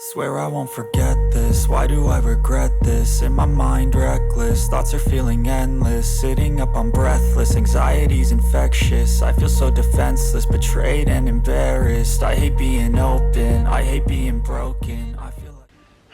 Swear I won't forget this. Why do I regret this? In my mind, reckless. Thoughts are feeling endless. Sitting up, I'm breathless. Anxiety's infectious. I feel so defenseless, betrayed and embarrassed. I hate being open. I hate being broken.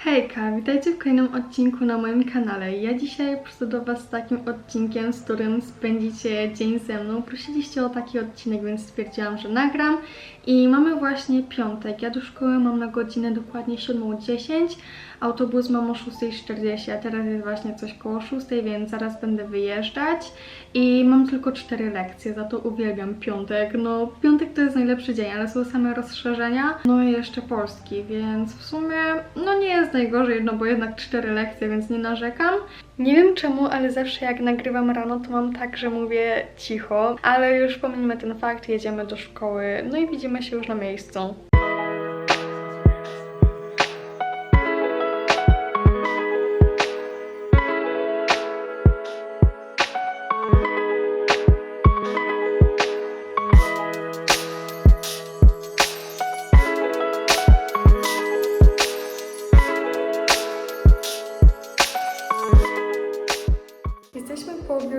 Hejka, witajcie w kolejnym odcinku na moim kanale. Ja dzisiaj przyszłam do Was z takim odcinkiem, z którym spędzicie dzień ze mną. Prosiliście o taki odcinek, więc stwierdziłam, że nagram. I mamy właśnie piątek. Ja do szkoły mam na godzinę dokładnie 7.10. Autobus mam o 6.40, a teraz jest właśnie coś koło 6, więc zaraz będę wyjeżdżać. I mam tylko 4 lekcje, za to uwielbiam piątek. No, piątek to jest najlepszy dzień, ale są same rozszerzenia. No i jeszcze polski, więc w sumie no nie jest najgorzej, no bo jednak 4 lekcje, więc nie narzekam. Nie wiem czemu, ale zawsze jak nagrywam rano, to mam tak, że mówię cicho, ale już pomijmy ten fakt, jedziemy do szkoły, no i widzimy się już na miejscu.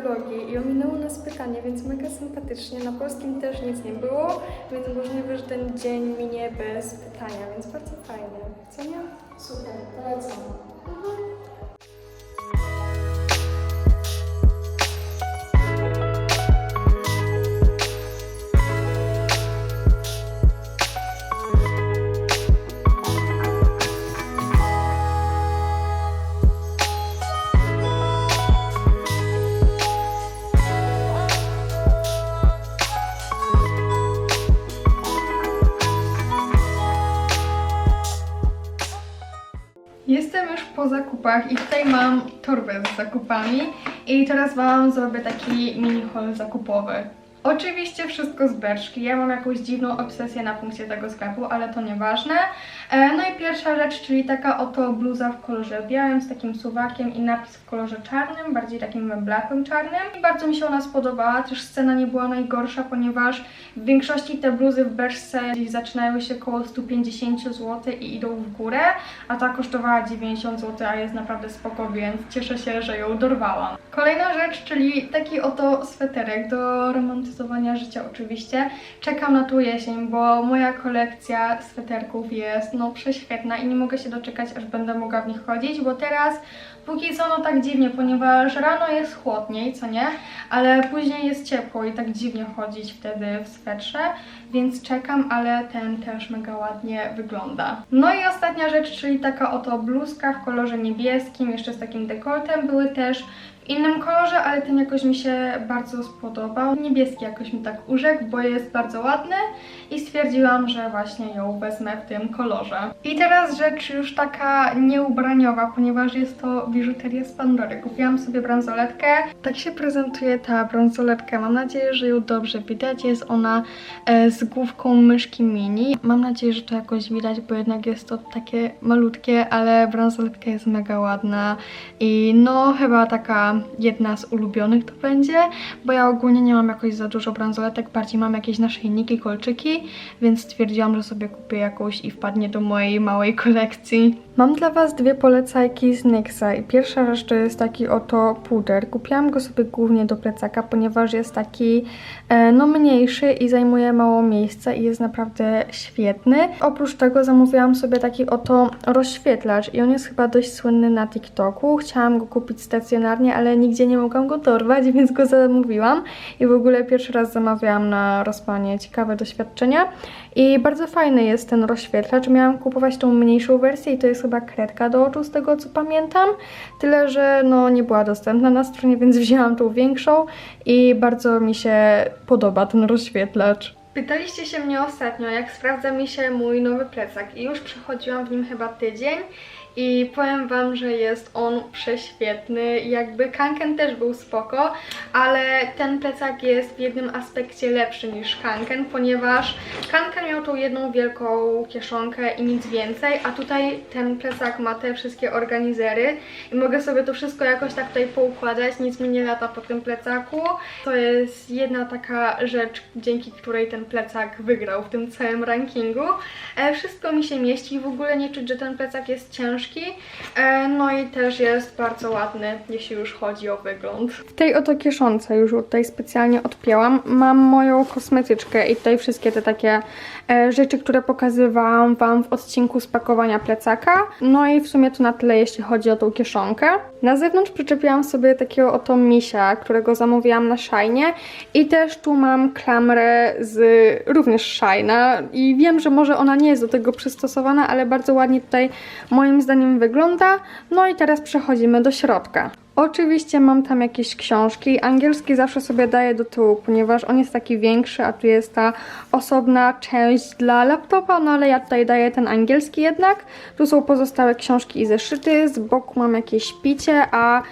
Biologii i ominęło nas pytanie, więc mega sympatycznie. Na polskim też nic nie było, więc możliwe, że ten dzień minie bez pytania, więc bardzo fajnie. Co nie? Super, polecam. Po zakupach i tutaj mam torbę z zakupami i teraz Wam zrobię taki mini haul zakupowy. Oczywiście wszystko z beczki. Ja mam jakąś dziwną obsesję na punkcie tego sklepu, ale to nieważne. E, No i pierwsza rzecz, czyli taka oto bluza w kolorze białym z takim suwakiem i napis w kolorze czarnym, bardziej takim meblachowym czarnym. I bardzo mi się ona spodobała. Też scena nie była najgorsza, ponieważ w większości te bluzy w beczce gdzieś zaczynają się koło 150 zł i idą w górę, a ta kosztowała 90 zł, a jest naprawdę spoko, więc cieszę się, że ją dorwałam. Kolejna rzecz, czyli taki oto sweterek do romantyzowania życia oczywiście. Czekam na tą jesień, bo moja kolekcja sweterków jest no prześwietna i nie mogę się doczekać, aż będę mogła w nich chodzić, bo teraz póki co no tak dziwnie, ponieważ rano jest chłodniej, co nie? Ale później jest ciepło i tak dziwnie chodzić wtedy w swetrze, więc czekam, ale ten też mega ładnie wygląda. No i ostatnia rzecz, czyli taka oto bluzka w kolorze niebieskim, jeszcze z takim dekoltem, były też w innym kolorze, ale ten jakoś mi się bardzo spodobał. Niebieski jakoś mi tak urzekł, bo jest bardzo ładny i stwierdziłam, że właśnie ją wezmę w tym kolorze. I teraz rzecz już taka nieubraniowa, ponieważ jest to biżuteria z Pandory. Kupiłam sobie bransoletkę. Tak się prezentuje ta bransoletka. Mam nadzieję, że ją dobrze widać. Jest ona e, z główką myszki mini. Mam nadzieję, że to jakoś widać, bo jednak jest to takie malutkie, ale bransoletka jest mega ładna i no chyba taka jedna z ulubionych to będzie, bo ja ogólnie nie mam jakoś za dużo bransoletek, bardziej mam jakieś naszyjniki, kolczyki, więc stwierdziłam, że sobie kupię jakąś i wpadnie do mojej małej kolekcji. Mam dla Was dwie polecajki z NYXa i pierwsza rzecz to jest taki oto puder. Kupiłam go sobie głównie do plecaka, ponieważ jest taki e, no mniejszy i zajmuje mało miejsca i jest naprawdę świetny. Oprócz tego zamówiłam sobie taki oto rozświetlacz i on jest chyba dość słynny na TikToku. Chciałam go kupić stacjonarnie, ale nigdzie nie mogłam go dorwać, więc go zamówiłam i w ogóle pierwszy raz zamawiałam na rozpanie. Ciekawe I bardzo fajny jest ten rozświetlacz. Miałam kupować tą mniejszą wersję i to jest chyba kredka do oczu z tego co pamiętam. Tyle, że no nie była dostępna na stronie, więc wzięłam tą większą i bardzo mi się podoba ten rozświetlacz. Pytaliście się mnie ostatnio, jak sprawdza mi się mój nowy plecak i już przechodziłam w nim chyba tydzień i powiem Wam, że jest on prześwietny. Jakby kanken też był spoko, ale ten plecak jest w jednym aspekcie lepszy niż kanken, ponieważ kanken miał tą jedną wielką kieszonkę i nic więcej, a tutaj ten plecak ma te wszystkie organizery i mogę sobie to wszystko jakoś tak tutaj poukładać, nic mi nie lata po tym plecaku. To jest jedna taka rzecz, dzięki której ten plecak wygrał w tym całym rankingu. E, wszystko mi się mieści, w ogóle nie czuć, że ten plecak jest ciężki. E, no i też jest bardzo ładny, jeśli już chodzi o wygląd. W tej oto kieszonce już tutaj specjalnie odpięłam. Mam moją kosmetyczkę i tutaj wszystkie te takie e, rzeczy, które pokazywałam Wam w odcinku spakowania plecaka. No i w sumie to na tyle, jeśli chodzi o tą kieszonkę. Na zewnątrz przyczepiłam sobie takiego oto misia, którego zamówiłam na Shine i też tu mam klamrę z również Shine'a i wiem, że może ona nie jest do tego przystosowana, ale bardzo ładnie tutaj moim zdaniem wygląda. No i teraz przechodzimy do środka. Oczywiście mam tam jakieś książki. Angielski zawsze sobie daję do tyłu, ponieważ on jest taki większy, a tu jest ta osobna część dla laptopa, no ale ja tutaj daję ten angielski jednak. Tu są pozostałe książki i zeszyty, z boku mam jakieś picie, a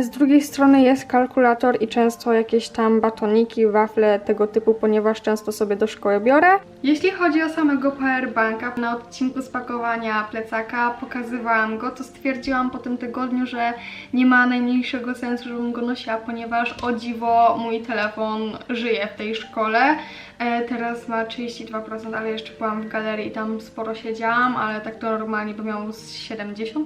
z drugiej strony jest kalkulator i często jakieś tam batoniki, wafle tego typu, ponieważ często sobie do szkoły biorę. Jeśli chodzi o samego powerbanka, na odcinku spakowania plecaka pokazywałam go, to stwierdziłam po tym tygodniu, że nie ma najmniejszego sensu, żebym go nosiła, ponieważ o dziwo mój telefon żyje w tej szkole. E, teraz ma 32%, ale jeszcze byłam w galerii i tam sporo siedziałam, ale tak to normalnie by miał z 70%,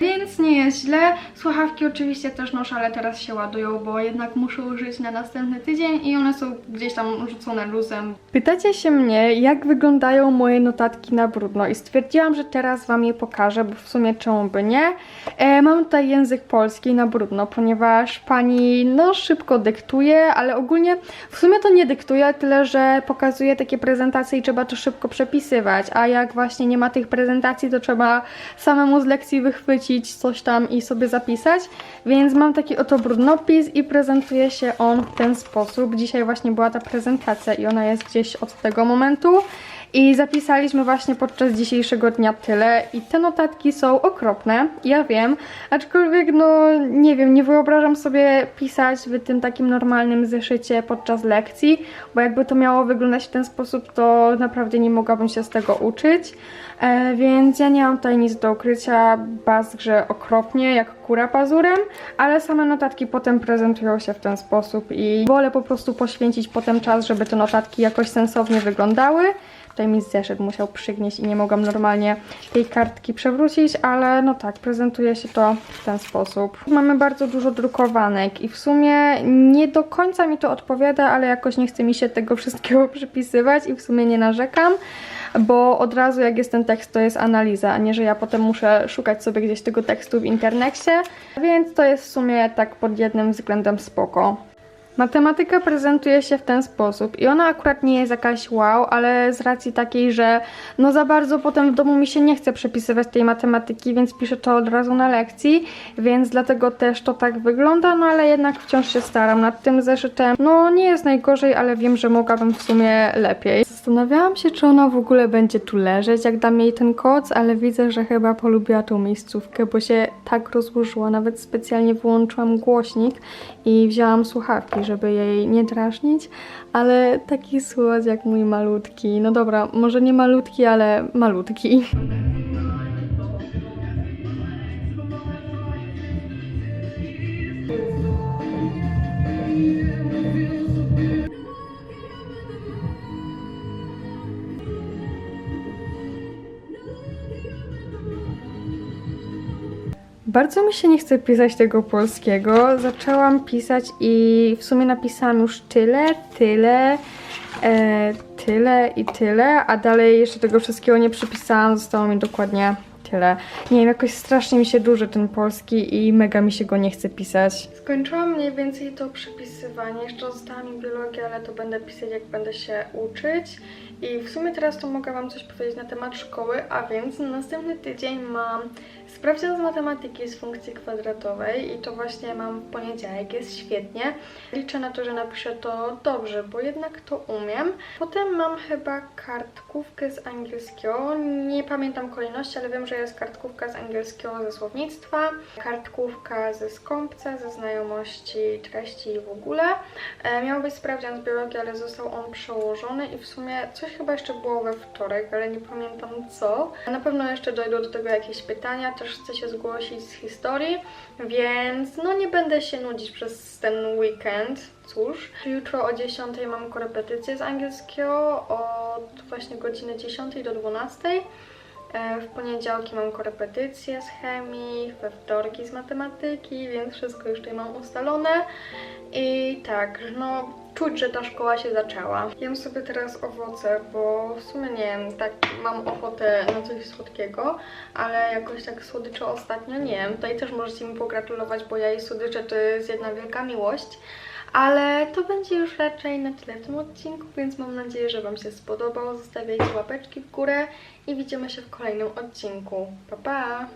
więc nie jest źle. Słuchawki oczywiście też noszę, ale teraz się ładują, bo jednak muszę użyć na następny tydzień i one są gdzieś tam rzucone luzem. Pytacie się mnie, jak wyglądają moje notatki na brudno i stwierdziłam, że teraz Wam je pokażę, bo w sumie czemu by nie. E, mam tutaj język polski na brudno, ponieważ pani no szybko dyktuje, ale ogólnie w sumie to nie dyktuje, tyle że pokazuje takie prezentacje i trzeba to szybko przepisywać, a jak właśnie nie ma tych prezentacji, to trzeba samemu z lekcji wychwycić coś tam i sobie zapisać, więc mam taki oto brudnopis i prezentuje się on w ten sposób. Dzisiaj właśnie była ta prezentacja i ona jest gdzieś od tego momentu. I zapisaliśmy właśnie podczas dzisiejszego dnia tyle i te notatki są okropne, ja wiem, aczkolwiek no nie wiem, nie wyobrażam sobie pisać w tym takim normalnym zeszycie podczas lekcji, bo jakby to miało wyglądać w ten sposób, to naprawdę nie mogłabym się z tego uczyć, e, więc ja nie mam tutaj nic do ukrycia, bazgrze okropnie, jak kura pazurem, ale same notatki potem prezentują się w ten sposób i wolę po prostu poświęcić potem czas, żeby te notatki jakoś sensownie wyglądały. Tutaj mi zeszyt musiał przygnieść i nie mogłam normalnie tej kartki przewrócić, ale no tak, prezentuje się to w ten sposób. Mamy bardzo dużo drukowanek i w sumie nie do końca mi to odpowiada, ale jakoś nie chce mi się tego wszystkiego przypisywać i w sumie nie narzekam bo od razu jak jest ten tekst, to jest analiza, a nie, że ja potem muszę szukać sobie gdzieś tego tekstu w internecie, więc to jest w sumie tak pod jednym względem spoko. Matematyka prezentuje się w ten sposób i ona akurat nie jest jakaś wow, ale z racji takiej, że no za bardzo potem w domu mi się nie chce przepisywać tej matematyki, więc piszę to od razu na lekcji, więc dlatego też to tak wygląda, no ale jednak wciąż się staram nad tym zeszytem. No nie jest najgorzej, ale wiem, że mogłabym w sumie lepiej. Zastanawiałam się, czy ona w ogóle będzie tu leżeć, jak dam jej ten koc, ale widzę, że chyba polubiła tą miejscówkę, bo się tak rozłożyła. Nawet specjalnie wyłączyłam głośnik i wzięłam słuchawki, żeby jej nie drażnić, ale taki słodź jak mój malutki. No dobra, może nie malutki, ale malutki. Bardzo mi się nie chce pisać tego polskiego. Zaczęłam pisać i w sumie napisałam już tyle, tyle, e, tyle i tyle, a dalej jeszcze tego wszystkiego nie przypisałam. Zostało mi dokładnie tyle. Nie wiem, jakoś strasznie mi się duży ten polski i mega mi się go nie chce pisać. Skończyłam mniej więcej to przepisywanie. Jeszcze została mi biologia, ale to będę pisać jak będę się uczyć. I w sumie teraz to mogę Wam coś powiedzieć na temat szkoły, a więc na następny tydzień mam sprawdzian z matematyki z funkcji kwadratowej i to właśnie mam w poniedziałek, jest świetnie. Liczę na to, że napiszę to dobrze, bo jednak to umiem. Potem mam chyba kartkówkę z angielskiego, nie pamiętam kolejności, ale wiem, że jest kartkówka z angielskiego ze słownictwa, kartkówka ze skąpca, ze znajomości treści i w ogóle. E, miał być sprawdzian z biologii, ale został on przełożony i w sumie coś chyba jeszcze było we wtorek, ale nie pamiętam co. Na pewno jeszcze dojdą do tego jakieś pytania, też chcę się zgłosić z historii, więc no nie będę się nudzić przez ten weekend. Cóż, jutro o 10 mam korepetycję z angielskiego od właśnie godziny 10 do 12. E, W poniedziałki mam korepetycje z chemii, we wtorki z matematyki, więc wszystko już tutaj mam ustalone. I tak, no czuć, że ta szkoła się zaczęła. Jem sobie teraz owoce, bo w sumie nie wiem, tak mam ochotę na coś słodkiego, ale jakoś tak słodycze ostatnio nie wiem. Tutaj też możecie mi pogratulować, bo ja i słodycze to jest jedna wielka miłość. Ale to będzie już raczej na tyle w tym odcinku, więc mam nadzieję, że Wam się spodobał. Zostawiajcie łapeczki w górę i widzimy się w kolejnym odcinku. Pa, pa!